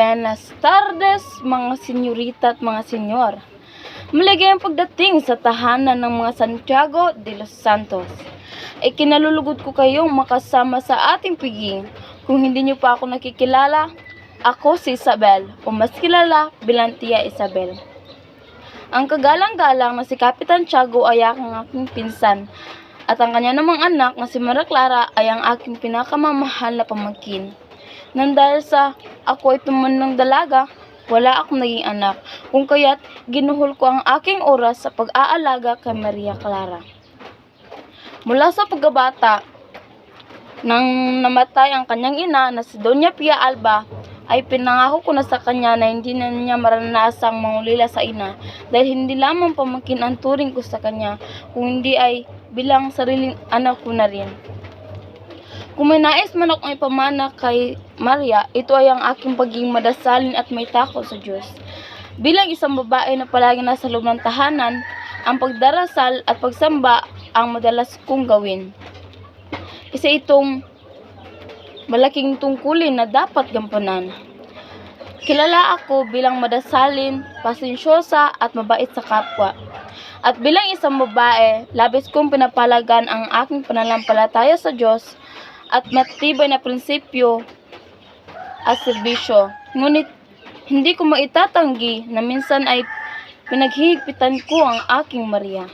Buenas tardes, mga senyorita at mga senyor. Maligayang pagdating sa tahanan ng mga Santiago de los Santos. Ay kinalulugod ko kayong makasama sa ating piging. Kung hindi niyo pa ako nakikilala, ako si Isabel, o mas kilala bilang Tia Isabel. Ang kagalang-galang na si Kapitan Tiago ay aking aking pinsan at ang kanya namang anak na si Maria Clara ay ang aking pinakamamahal na pamangkin. Nang dahil sa ako ay tumanang dalaga, wala akong naging anak, kung kaya't ginuhol ko ang aking oras sa pag-aalaga kay Maria Clara. Mula sa pagkabata, nang namatay ang kanyang ina na si Doña Pia Alba, ay pinangako ko na sa kanya na hindi na niya maranasang mangulila sa ina dahil hindi lamang pamangkin ang turing ko sa kanya, kung hindi ay bilang sariling anak ko na rin. Kung may nais man akong ipamana kay Maria, ito ay ang aking pagiging madasalin at may takot sa Diyos. Bilang isang babae na palagi nasa loob ng tahanan, ang pagdarasal at pagsamba ang madalas kong gawin. Isa itong malaking tungkulin na dapat gampanan. Kilala ako bilang madasalin, pasensyosa at mabait sa kapwa. At bilang isang babae, labis kong pinapalagan ang aking pananampalataya sa Diyos at matibay na prinsipyo at serbisyo. Ngunit hindi ko maitatanggi na minsan ay pinaghihigpitan ko ang aking Maria.